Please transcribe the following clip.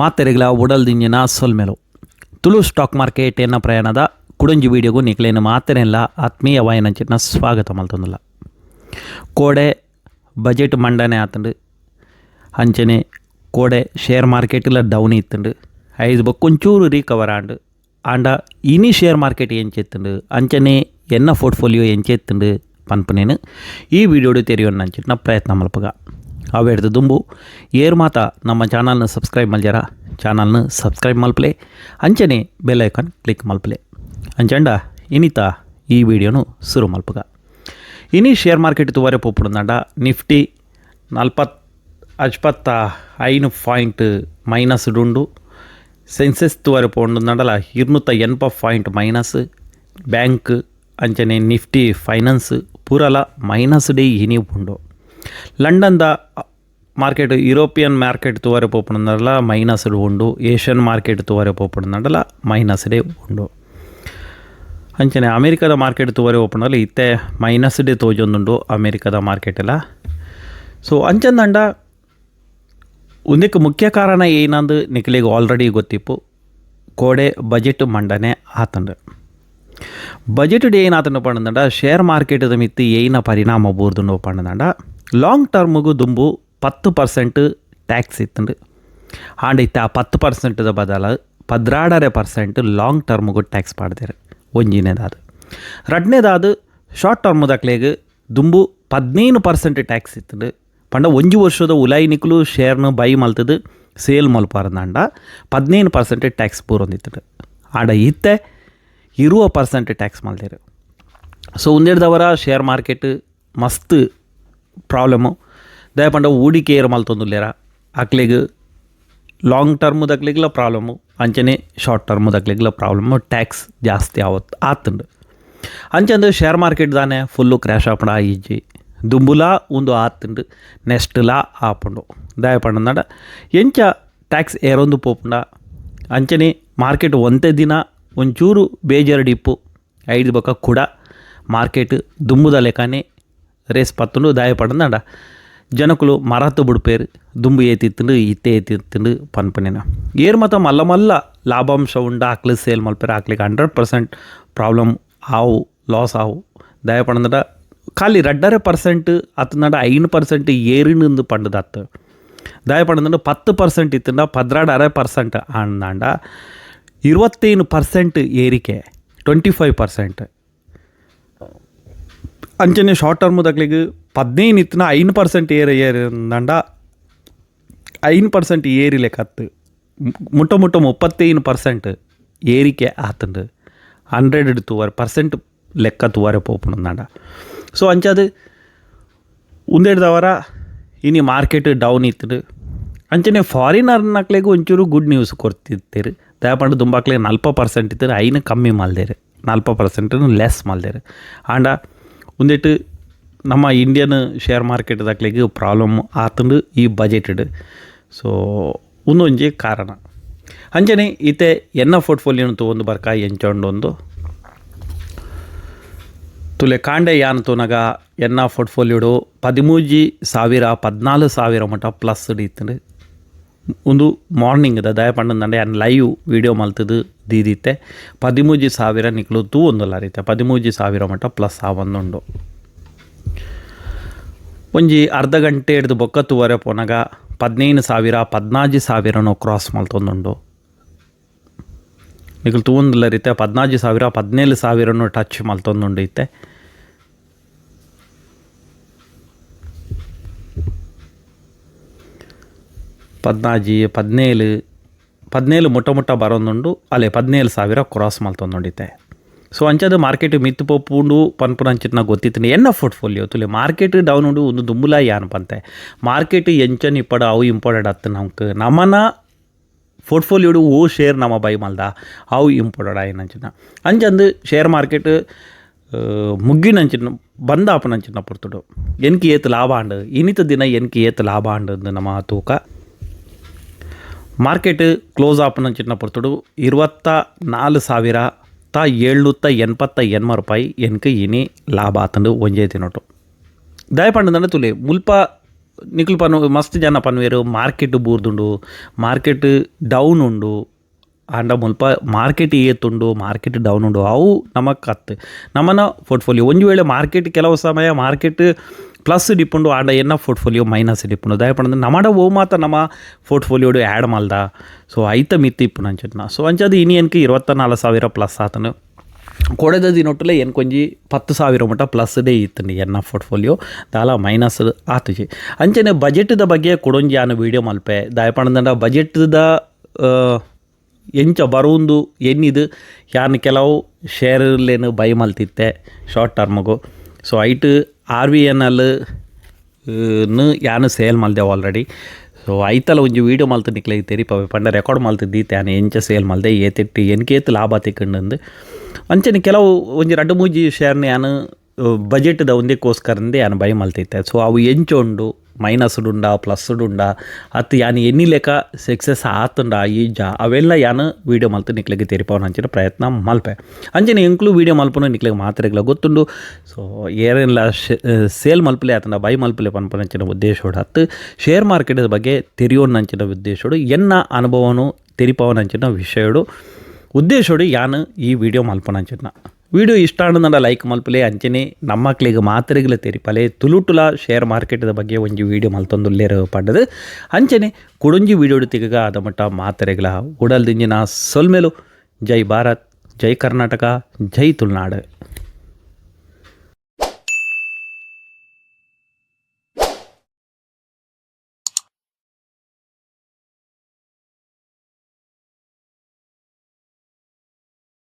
ಮಾತೆರೆಗಳ ಉಡಲ್ದಿಂಜಿನ ಸೊಲ್ಮೆಲು. Tulu stock market ಎನ್ನ ಪ್ರಯಾಣದ ಕುಡಂಜಿ ವೀಡಿಯೋಗೂ ನಿಕ್ಲೇನು ಮಾತೆರೆಲ್ಲ ಆತ್ಮೀಯ ವಾಯನಂಚಿನ ಸ್ವಾಗತ ಮಲ್ತೊಂದಿಲ್ಲ. ಕೋಡೆ ಬಜೆಟ್ ಮಂಡನೆ ಆತಂಡು, ಅಂಚನೆ ಕೋಡೆ ಶೇರ್ ಮಾರ್ಕೆಟ್ಲ ಡೌನ್ ಇತ್ತಂಡು ಐದು ಬಕ್ಕೊಂಚೂರು ರೀಕವರ್ ಆಂಡು, ಆಂಡ ಇನಿ ಶೇರ್ ಮಾರ್ಕೆಟ್ ಎಂಚೆತ್ತುಂಡು, ಅಂಚನೆ ಎನ್ನ ಪೋರ್ಟ್ಫೋಲಿಯೋ ಎಂಚೆತ್ತುಂಡು, ಪನ್ಪನೇನು, ಈ ವಿಡಿಯೋಡು ತೆರೆಯೋಣ ಅಂಚಿನ ಪ್ರಯತ್ನ ಮಲ್ಪಗ. ಅವೆಡ್ದು ದುಂಬು. ಏರು ಮಾತ, ನಮ್ಮ ಚಾನಲ್ನ ಸಬ್ಸ್ಕ್ರೈಬ್ ಮಲ್ಜಾರ ಚಾನಲ್ನ ಸಬ್ಸ್ಕ್ರೈಬ್ ಮಲ್ಪಲೆ ಅಂಚನೆ ಬೆಲ್ ಐಕಾನ್ ಕ್ಲಿಕ್ ಮಲ್ಪಲೆ ಅಂಚಂಡ, ಇನಿತ, ಈ ವಿಡಿಯೋನು ಶುರು ಮಲ್ಪಗ ಇನಿ ಶೇರ್ ಮಾರ್ಕೆಟ್ ತುವರೆ ಪೋಪುಡುಂದಂಡ ನಿಫ್ಟಿ ನಲ್ಪತ್ ಅಜ್ಪತ್ತ ಐನು ಪಾಯಿಂಟ್ ಮೈನಸ್ ಡುಂಡು. ಸೆನ್ಸೆಸ್ ತುವರೆ ಪೋಂಡುಂದಂಡಲ ಇರ್ನೂತ ಎನ್ಪ ಪಾಯಿಂಟ್ ಮೈನಸ್. ಬ್ಯಾಂಕ್ ಅಂಚನೆ ನಿಫ್ಟಿ ಫೈನಾನ್ಸ್ ಪೂರಲ ಮೈನಸ್ ಡೇ ಇನಿ ಉಂಡು ಲಂಡನ್ದ ಮಾರ್ಕೆಟ್, ಯುರೋಪಿಯನ್ ಮಾರ್ಕೆಟ್ ತುವರೆ ಪೋಪುಂಡಲ ಮೈನಸ್ ಉಂಡು. ಏಷ್ಯನ್ ಮಾರ್ಕೆಟ್ ತುವರೆ ಪೋಪುಂಡಲ ಮೈನಸ್ ಡೇ ಉಂಡು. ಅಂಚನೆ ಅಮೇರಿಕಾದ ಮಾರ್ಕೆಟ್ ತುವರೆ ಓಪನಲ್ಲಿ ಇತ್ತೆ ಮೈನಸ್ ಡೇ ತೋಜೊಂದುಂಡು ಅಮೇರಿಕಾದ ಮಾರ್ಕೆಟ್ ಎಲ್ಲ. ಸೊ ಅಂಚಂದಂಡ ಒಂದಕ್ಕೆ ಮುಖ್ಯ ಕಾರಣ ಏನಂದು ನಿಖಲಿಗೆ ಆಲ್ರೆಡಿ ಗೊತ್ತಿಪ್ಪು. ಕೋಡೆ ಬಜೆಟ್ ಮಂಡನೆ ಆತಂಡ ಬಜೆಟ್ ಡೇ ಏನಾತಂಡ ಪಂಡದಂಡ ಶೇರ್ ಮಾರ್ಕೆಟದ ಮಿತ್ತಿ ಏನ ಪರಿಣಾಮ ಬೂರ್ದುಂಡು ಪಂಡದಂಡ ಲಾಂಗ್ ಟರ್ಮ್ಗು ದುಂಬು ಪತ್ತು ಪರ್ಸೆಂಟ್ ಟ್ಯಾಕ್ಸ್ ಇತ್ತಂಡು ಆಂಡ ಇತ್ತ ಆ ಪತ್ತು ಪರ್ಸೆಂಟ್ದ ಬದಲ ಪದ್ರಾಡರೆ ಪರ್ಸೆಂಟ್ ಲಾಂಗ್ ಟರ್ಮ್ಗು ಟ್ಯಾಕ್ಸ್ ಪಾಡ್ದೇರು ಒಂಜಿನೇದಾದು. ರಡ್ನೇದಾದು ಶಾರ್ಟ್ ಟರ್ಮ್ ದಾಖಲೆಗೆ ದುಂಬು ಪದಿನೈದು ಪರ್ಸೆಂಟ್ ಟ್ಯಾಕ್ಸ್ ಇತ್ತು ಪಂಡ ಒಂಜು ವರ್ಷದ ಉಲಾಯಿನಿಕಲು ಶೇರ್ನ ಬೈ ಮಲ್ತದು ಸೇಲ್ ಮಲ್ಪಾರಂದಾಂಡ ಪದಿನೈದು ಪರ್ಸೆಂಟ್ ಟ್ಯಾಕ್ಸ್ ಪೂರೊಂದಿತ್ತು ಆಂಡ ಇತ್ತೆ ಇರುವ ಪರ್ಸೆಂಟ್ ಟ್ಯಾಕ್ಸ್ ಮಲ್ದೇರು. ಸೊ ಒಂದೆಡ್ದವರ ಶೇರ್ ಮಾರ್ಕೆಟ್ ಮಸ್ತ್ ಪ್ರಾಬ್ಲಮು. ದಯಪಂಡ ಹೂಡಿಕೆ ಏರು ಮಲ್ತೊಂದುಲ್ಲೇರ ಅಕ್ಲಿಗ್ ಲಾಂಗ್ ಟರ್ಮ್ ದಕ್ಲೆಗ್ಲ ಪ್ರಾಬ್ಲಮ್ಮು ಅಂಚನೆ ಶಾರ್ಟ್ ಟರ್ಮ್ ದಕ್ಲೆಗ್ಲ ಪ್ರಾಬ್ಲಮ್ಮು ಟ್ಯಾಕ್ಸ್ ಜಾಸ್ತಿ ಆವತ್ತು ಆತುಂಡು. ಅಂಚಂದು ಶೇರ್ ಮಾರ್ಕೆಟ್ ದಾನೆ ಫುಲ್ಲು ಕ್ರ್ಯಾಶ್ ಆಪಣ ಈಜಿ ದುಂಬುಲಾ ಒಂದು ಆತುಂಡು ನೆಕ್ಸ್ಟ್ಲಾ ಆಪುಂಡು. ದಯಪಂಡ ಎಂಚ ಟ್ಯಾಕ್ಸ್ ಏರೊಂದು ಪೋಪುಂಡ? ಅಂಚನೆ ಮಾರ್ಕೆಟ್ ಒಂದೇ ದಿನ ಒಂಚೂರು ಬೇಜಾರಡಿಪ್ಪು ಐದು ಬೊಕ್ಕ ಕೂಡ. ಮಾರ್ಕೆಟ್ ದುಂಬುದ ಲೆಕ್ಕನೆ ರೇಸ್ ಪತ್ತುಂಡು ದಾಯ ಪಡಂದ್ ದಾಂಡ ಜನಕುಲು ಮರತು ಬುಡ್ಪೆರ್, ದುಂಬು ಏತಿತ್ತುಂಡು ಇತ್ತೆ ಏತಿತ್ತಿಂಡು ಪನ್ಪುನೆನ ಏರ್ ಮಾತ ಮಲ್ಲ ಮಲ್ಲ ಲಾಭಾಂಶ ಉಂಡು ಆಕ್ಲೆ ಸೇಲ್ ಮಲ್ಪೆರ್ ಆಕ್ಲಿಕ ಹಂಡ್ರೆಡ್ ಪರ್ಸೆಂಟ್ ಪ್ರಾಬ್ಲಮ್ ಆವು, ಲಾಸ್ ಆವು. ದಾಯ ಪಡಂದಡ ಖಾಲಿ ರಡ್ಡ್ ಪರ್ಸೆಂಟ್ ಅತ್ತ್ ನಂಡ ಐನ ಪರ್ಸೆಂಟ್ ಏರಿನ್ ಪಂಡದ ಅತ್ತ್ ದಾಯ ಪಡಂದಂಡ ಪತ್ತು ಪರ್ಸೆಂಟ್ ಇತ್ತುಂಡ ಪದ್ರಾಡ ಅರೆ ಪರ್ಸೆಂಟ್ ಆನ್ ಇರುವತ್ತೈನು ಪರ್ಸೆಂಟ್ ಏರಿಕೆ, ಟ್ವೆಂಟಿ ಫೈವ್ ಪರ್ಸೆಂಟ್. ಅಂಚನೆ ಶಾರ್ಟ್ ಟರ್ಮ್ ದಕ್ಲಿಗೆ ಪದ್ನೈದು ಇತ್ತನ ಐನು ಪರ್ಸೆಂಟ್ ಏರ್ ಏರಂದಂಡ ಐನು ಪರ್ಸೆಂಟ್ ಏರಿ ಲೆಕ್ಕತ್ತು ಮುಟ್ಟ ಮುಟ್ಟ ಮುಪ್ಪತ್ತೈನು ಪರ್ಸೆಂಟ್ ಏರಿಕೆ ಆತಂಡು ಹಂಡ್ರೆಡ್ ತೂವರೆ ಪರ್ಸೆಂಟ್ ಲೆಕ್ಕ ತೂವರೆ ಪೋಪುಂದಾಂಡ ಸೊ ಅಂಚದು ಉಂದೆಡ್ದವರ ಇನಿ ಮಾರ್ಕೆಟ್ ಡೌನ್ ಇತ್ತು. ಅಂಚನೆ ಫಾರಿನರ್ ನಕ್ಲೆಗೂ ಒಂಚೂರು ಗುಡ್ ನ್ಯೂಸ್ ಕೊಡ್ತಿರ್ತೀರಿ ದಯಪಂಡು ದುಂಬಾಕ್ಲೆ ನಲ್ಪ ಪರ್ಸೆಂಟ್ ಇತ್ತು ಐನು ಕಮ್ಮಿ ಮಲ್ದೇರು. ನಲ್ಪ ಪರ್ಸೆಂಟ್ ಲೆಸ್ ಮಲ್ದೇರು. ಆಂಡ ಒಂದಿಟ್ಟು ನಮ್ಮ ಇಂಡಿಯನ್ ಶೇರ್ ಮಾರ್ಕೆಟ್ ದಾಖಲೆಗೆ ಪ್ರಾಬ್ಲಮ್ ಆತಂದು ಈ ಬಜೆಟೆಡ್ ಸೊ ಒಂದೊಂಜಿ ಕಾರಣ. ಅಂಜನೆ ಈತೆ ಎನ್ನ ಪೋರ್ಟ್ಫೋಲಿಯೋನು ತೊಗೊಂಡು ಬರ್ಕ ಎಂಚೊಂಡೊಂದು. ತುಲೆ ಕಾಂಡೆ ಯಾನ್ ತೋನಗ ಎನ್ನ ಪೋರ್ಟ್ಫೋಲಿಯೋಡು ಪದಿಮೂಜಿ ಸಾವಿರ, ಪದಿನಾಲ್ಕು ಸಾವಿರ ಮಟ್ಟ ಪ್ಲಸ್ ಇತ್ತು ಒಂದು ಮಾರ್ನಿಂಗ್ ದಯಪಂಡ ಲೈವ್ ವಿಡಿಯೋ ಮಲ್ತದು. ದೀದಿತ್ತೆ. ಪದಿಮೂಜಿ ಸಾವಿರ ನಿಕ್ಲು ತೂ ಒಂದು ಲರಿತೆ ಪದಿಮೂಜಿ ಸಾವಿರ ಮಟ್ಟ ಪ್ಲಸ್ ಆ ಒಂದುಂಡು ಒಂಜಿ ಅರ್ಧ ಗಂಟೆ ಹಿಡ್ದು ತೂವರೆ ಪೋನಾಗ ಪದಿನೈದು ಸಾವಿರ, ಪದ್ನಾಜಿ ಸಾವಿರನೂ ಕ್ರಾಸ್ ಮಲ್ತೊಂದುಂಡು ನಿಖಲ್ ತೂಂದಿಲ್ಲ ಲರಿತೆ ಪದ್ನಾಜು ಸಾವಿರ, ಪದಿನೇಳು ಸಾವಿರನೂ ಟಚ್ ಮಲ್ತೊಂದುಂಡು ಐತೆ ಪದ್ನಾಜಿ, ಪದ್ನೇಳು ಪದ್ನೇಳು ಮುಟ್ಟ ಮುಟ್ಟ ಬರೋದುಂಡು ಅಲ್ಲೇ ಪದ್ನೇಳು ಸಾವಿರ ಕ್ರಾಸ್ ಮಲ್ತೊಂದುಂಡಿತ್ತೆ ಸೊ ಅಂಚದು ಮಾರ್ಕೆಟ್ ಮಿತ್ತು ಪೊಪ್ಪುಂಡು ಪನ್ಪುನ ಅಂಚಿನ ಗೊತ್ತಿತ್ತು ಎನ್ನ ಪೋರ್ಟ್ಫೋಲಿಯೋ ತುಲಿ ಮಾರ್ಕೆಟ್ ಡೌನ್ ಉಂಡು ಒಂದು ದುಂಬುಲ ಯಾನ್ ಪಂತೆ. ಮಾರ್ಕೆಟ್ ಎಂಚನ್ ಇಪ್ಪಡ, ಅವು ಇಂಪಾರ್ಟೆಂಟ್ ಆತು ನಮ್ಗೆ ನಮ್ಮನ ಪೋರ್ಟ್ಫೋಲಿಯೋಡು ಓ ಶೇರ್ ನಮ್ಮ ಬೈ ಮಲ್ದ. ಅವು ಇಂಪಾರ್ಟೆಂಟ್ ಆಯ್ನಂಚಿನ ಅಂಚಂದು ಶೇರ್ ಮಾರ್ಕೆಟ್ ಮುಗ್ಗಿನಂಚಿನ ಬಂದ ಆಪನಂಚಿನ ಪುರ್ತುಡು. ಎನ್ಕಿ ಏತ್ ಲಾಭ ಅಂಡ್ ಇನಿತ ದಿನ ಎನ್ಕಿ ಏತ್ ಲಾಭ ಅಂಡ್ ನಮ್ಮ ತೂಕ. ಮಾರ್ಕೆಟ್ ಕ್ಲೋಸ್ ಆಪನಂಚಿನ ಪುರ್ತುಡು ಇರುವತ್ತ ನಾಲ್ಕು ಸಾವಿರ ತ ಏಳ್ನೂತ್ತ ಎನ್ಪತ್ತ ಎನ್ಮ ರೂಪಾಯಿ ಎನ್ಕ ಇನಿ ಲಾಭ ಆತಂಡು ಒಂಜೇ ತಿನ್ನೋಟು ದಯಪಂಡಂದ್ರೆ ತುಲೆ ಮುಲ್ಪ ನಿಕ್ಲು ಪನು ಮಸ್ತ್ ಜನ ಪನ್ವೇರು ಮಾರ್ಕೆಟ್ ಬೂರ್ದುಂಡು ಮಾರ್ಕೆಟ್ ಡೌನ್ ಉಂಡು ಆಂಡ ಮುಲ್ಪ ಮಾರ್ಕೆಟ್ ಏತುಂಡು ಮಾರ್ಕೆಟ್ ಡೌನ್ ಉಂಡು, ಅವು ನಮಕ್ ಕತ್ ನಮ್ಮನ ಪೋರ್ಟ್ಫೋಲಿಯೋ, ಒಂಜಿ ವೇಳೆ ಮಾರ್ಕೆಟ್ ಕೆಲವು ಸಮಯ ಮಾರ್ಕೆಟ್ ಪ್ಲಸ್ ಡಿಪ್ಪುಂಡು ಆಂಡ ಎನ್ನ ಪೋರ್ಟ್ಫೋಲಿಯೋ ಮೈನಸ್ ಡಿಪ್ಪುಂಡು ದಯಪಂಡ ನಮ್ಮಡ ಓ ಮಾತ ನಮ್ಮ ಪೋರ್ಟ್ಫೋಲಿಯೋಡು ಆ್ಯಡ್ ಮಲ್ದ. ಸೊ, ಐತ ಮಿತ್ತಿ ಇಪ್ಪುನು ಅಂಚೆಟ್ನ ಸೊ, ಅಂಚದು ಇನಿ ಎನ್ಕೆ ಇರುವತ್ತ ನಾಲ್ಕು ಸಾವಿರ ಪ್ಲಸ್ ಆತನು ಕೊಡದ ದಿನೊಟ್ಟಲೆ ಏನು ಕೊಂಜಿ ಪತ್ತು ಸಾವಿರ ಮಟ್ಟ ಪ್ಲಸ್ ಡೇ ಇತ್ತು ಎನ್ನ ಪೋರ್ಟ್ಫೋಲಿಯೋ. ದಾಲ ಮೈನಸ್ ಆತುಜಿ. ಅಂಚನೆ ಬಜೆಟ್ದ ಬಗ್ಗೆ ಕೊಡೊಂಜಿ ಆನ ವೀಡಿಯೋ ಮಲ್ಪೆ. ದಾಯಪಣದಂಡ ಬಜೆಟ್ದ ಎಂಚ ಬರುವುದು ಎನ್ನಿದು. ಯಾನ್ ಕೆಲವು ಶೇರ್ಲೇನು ಬೈ ಮಲ್ತಿತ್ತೆ ಶಾರ್ಟ್ ಟರ್ಮ್ಗು ಸೊ ಐಟ್ ಆರ್ ವಿ ಎನ್ ಅಲ್ಲಿ ಯಾನು ಸೇಲ್ ಮಲ್ದೆವು ಆಲ್ರೆಡಿ ಸೊ ಐತಲ್ಲ ಒಂಜಿ ವೀಡಿಯೋ ಮಲ್ತು ನಿಕ್ಲೆ ತೆರಿಪವೆ ಪಂಡ ರೆಕಾರ್ಡ್ ಮಲ್ತಿದ್ದೀತೆ ಆನೆ ಎಂಚ ಸೇಲ್ ಮಲ್ದೆ ಏತಿಟ್ಟು ಎನ್ಕೇತ್ ಲಾಭ ತಿಕ್ಕಂಡು ಅಂಚನೆ ಕೆಲವು ಒಂಜಿ ರಡ್ಡು ಮೂಜಿ ಶೇರ್ನ ಯಾನು ಬಜೆಟ್ದ ಒಂದೇಕೋಸ್ಕರಂದೇ ಯಾನು ಬೈ ಮಲ್ತಿತ್ತೆ. ಸೊ ಅವು ಎಂಚುಂಡು ಮೈನಸ್ ಉಂಡ ಪ್ಲಸ್ ಉಂಡ ಅತ್ತು ಯಾನು ಎನ್ನಿ ಲೆಕ್ಕ ಸಕ್ಸಸ್ ಆತುಂಡ ಈಜ ಅವೆಲ್ಲ ಯಾನು ವೀಡಿಯೋ ಮಲ್ತು ನಿಕ್ಲೆಗೆ ತೆರಿಪವನ ಅಂಚಿನ ಪ್ರಯತ್ನ ಮಲ್ಪೆ ಅಂಚನೆ ಎಂಕ್ಲು ವೀಡಿಯೋ ಮಲ್ಪನು ನಿಕ್ಲೆಗೆ ಮಾತ್ರೆಗಳ ಗೊತ್ತುಂಡು ಸೊ ಏರೆಲ್ಲ ಸೇಲ್ ಮಲ್ಪಲೆ ಆತನ ಬೈ ಮಲ್ಪಲೆ ಪನ್ಪನಂಚಿನ ಉದ್ದೇಶೋಡು ಹತ್ತು ಶೇರ್ ಮಾರ್ಕೆಟ್ ಬಗ್ಗೆ ತೆರಿಯೋನಂಚಿನ ಉದ್ದೇಶೋಡು ಎನ್ನ ಅನುಭವನು ತೆರಿಪವನಂಚಿನ ವಿಷಯಡು ಉದ್ದೇಶೋಡು ಯಾನು ಈ ವಿಡಿಯೋ ಮಲ್ಪನಂಚಿನ ವಿಡಿಯೋ ಇಷ್ಟ ಲೈಕ್ ಮಲ್ಪಲೆ. ಅಂಚನೆ ನಮ್ಮ ಮಕ್ಕಳಿಗೆ ಮಾತ್ರೆಗಳ ತೆರಿಪಲೆ ತುಲುಟುಲ ಶೇರ್ ಮಾರ್ಕೆಟ್ದ ಬಗ್ಗೆ ಒಂಜಿ ವಿಡಿಯೋ ಮಲ್ತೊಂದುಲ್ಲೇರ ಪಡ್ಡದು. ಅಂಚನೆ ಕುಡೊಂಜಿ ವಿಡಿಯೋ ತಿಗಗ ಅದ ಮಟ್ಟ ಮಾತ್ರೆಗಳ ಉಡಲ್ದಿಂಜಿನ ಸೊಲ್ಮೆಲು. ಜೈ ಭಾರತ್, ಜೈ ಕರ್ನಾಟಕ, ಜೈ ತುಳುನಾಡು.